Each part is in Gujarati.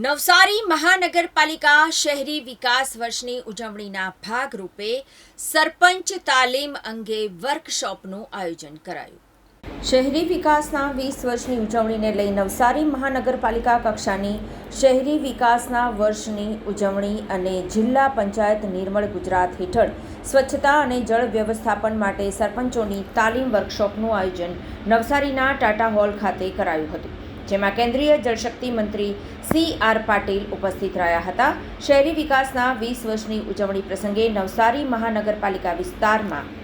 નવસારી મહાનગરપાલિકા શહેરી વિકાસ વર્ષની ઉજવણીના ભાગરૂપે સરપંચ તાલીમ અંગે વર્કશોપનું આયોજન કરાયું. શહેરી વિકાસના વીસ વર્ષની ઉજવણીને લઈ નવસારી મહાનગરપાલિકા કક્ષાની શહેરી વિકાસના વર્ષની ઉજવણી અને જિલ્લા પંચાયત નિર્મળ ગુજરાત હેઠળ સ્વચ્છતા અને જળ વ્યવસ્થાપન માટે સરપંચોની તાલીમ વર્કશોપનું આયોજન નવસારીના ટાટા હોલ ખાતે કરાયું હતું. જેમાં કેન્દ્રીય જળશક્તિ મંત્રી સી આર પાટીલ ઉપસ્થિત રહ્યા હતા. શહેરી વિકાસના વીસ વર્ષની ઉજવણી પ્રસંગે નવસારી મહાનગરપાલિકા વિસ્તારમાં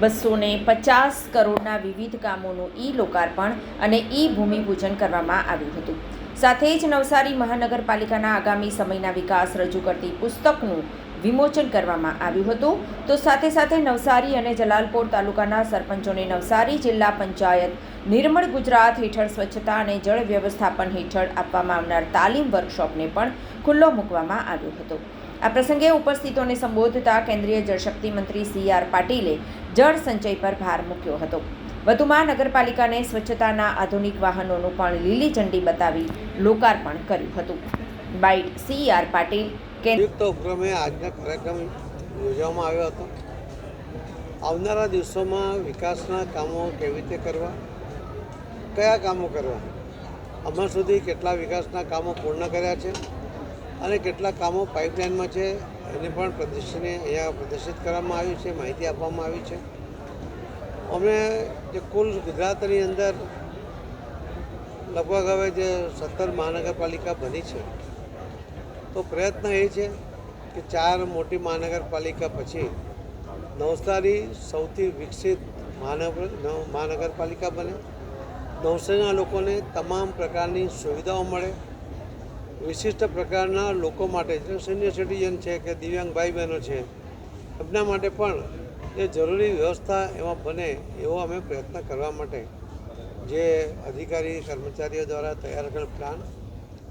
બસો ને પચાસ કરોડના વિવિધ કામોનું ઈ લોકાર્પણ અને ઈ ભૂમિપૂજન કરવામાં આવ્યું હતું. સાથે જ નવસારી મહાનગરપાલિકાના આગામી સમયના વિકાસ રજૂ કરતી પુસ્તકનું વિમોચન કરવામાં આવ્યું હતું. તો સાથે સાથે નવસારી અને જલાલપોર તાલુકાના સરપંચોને નવસારી જિલ્લા પંચાયત નિર્મળ ગુજરાત હેઠળ સ્વચ્છતા અને જળ વ્યવસ્થાપન હેઠળ આપવામાં આવનાર તાલીમ વર્કશોપને પણ ખુલ્લો મૂકવામાં આવ્યો હતો. આ પ્રસંગે ઉપસ્થિતોને સંબોધતા કેન્દ્રીય જળશક્તિ મંત્રી સી આર પાટીલે જળ સંચય પર ભાર મૂક્યો હતો. વધુમાં નગરપાલિકાને સ્વચ્છતાના આધુનિક વાહનોનું પણ લીલી ઝંડી બતાવી લોકાર્પણ કર્યું હતું. બાઇટ સી આર પાટીલ સંયુક્ત ઉપક્રમે આજના કાર્યક્રમ યોજવામાં આવ્યો હતો. આવનારા દિવસોમાં વિકાસના કામો કેવી રીતે કરવા? કયા કામો કરવા? હમણાં સુધી કેટલા વિકાસના કામો પૂર્ણ કર્યા છે અને કેટલા કામો પાઇપલાઇનમાં છે એને પણ પ્રદર્શને અહીંયા પ્રદર્શિત કરવામાં આવ્યું છે, માહિતી આપવામાં આવી છે. અમે જે કુલ ગુજરાતની અંદર લગભગ હવે જે સત્તર મહાનગરપાલિકા બની છે તો પ્રયત્ન એ છે કે ચાર મોટી મહાનગરપાલિકા પછી નવસારી સૌથી વિકસિત મહાનગર મહાનગરપાલિકા બને. નવસારીના લોકોને તમામ પ્રકારની સુવિધાઓ મળે. વિશિષ્ટ પ્રકારના લોકો માટે જે સિનિયર સિટીઝન છે કે દિવ્યાંગ ભાઈ બહેનો છે, એમના માટે પણ જે જરૂરી વ્યવસ્થા એમાં બને એવો અમે પ્રયત્ન કરવા માટે જે અધિકારી કર્મચારીઓ દ્વારા તૈયાર કરેલ પ્લાન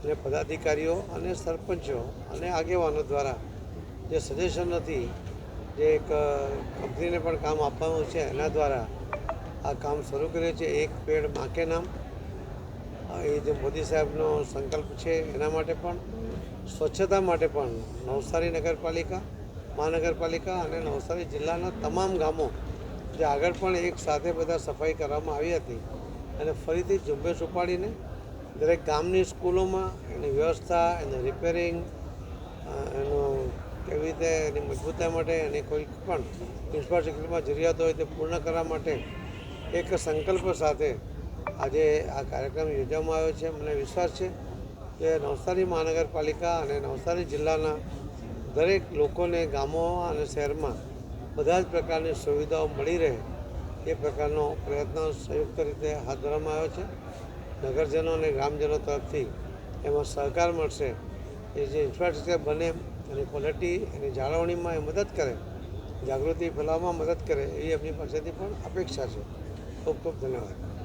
અને પદાધિકારીઓ અને સરપંચો અને આગેવાનો દ્વારા જે સજેશન નથી જે એક કંપનીને પણ કામ આપવાનું છે, એના દ્વારા આ કામ શરૂ કર્યું છે. એક પેડ માકે નામ. એ જે મોદી સાહેબનો સંકલ્પ છે એના માટે પણ, સ્વચ્છતા માટે પણ નવસારી નગરપાલિકા, મહાનગરપાલિકા અને નવસારી જિલ્લાના તમામ ગામો જે આગળ પણ એક સાથે બધા સફાઈ કરવામાં આવી હતી અને ફરીથી ઝુંબેશ ઉપાડીને દરેક ગામની સ્કૂલોમાં એની વ્યવસ્થા, એનું રિપેરિંગ એનું કેવી રીતે એની મજબૂતા માટે એની કોઈ પણ ઇન્ફ્રાસ્ટ્રક્ચરમાં જરૂરિયાત હોય તે પૂર્ણ કરવા માટે એક સંકલ્પ સાથે આજે આ કાર્યક્રમ યોજવામાં આવ્યો છે. મને વિશ્વાસ છે કે નવસારી મહાનગરપાલિકા અને નવસારી જિલ્લાના દરેક લોકોને ગામો અને શહેરમાં બધા જ પ્રકારની સુવિધાઓ મળી રહે એ પ્રકારનો પ્રયત્ન સંયુક્ત રીતે હાથ ધરવામાં આવ્યો છે. નગરજનો અને ગ્રામજનો તરફથી એમાં સહકાર મળશે. એ જે ઇન્ફ્રાસ્ટ્રક્ચર બને એની ક્વોલિટી એની જાળવણીમાં એ મદદ કરે, જાગૃતિ ફેલાવવામાં મદદ કરે એવી એમની પાસેથી પણ અપેક્ષા છે. ખૂબ ખૂબ ધન્યવાદ.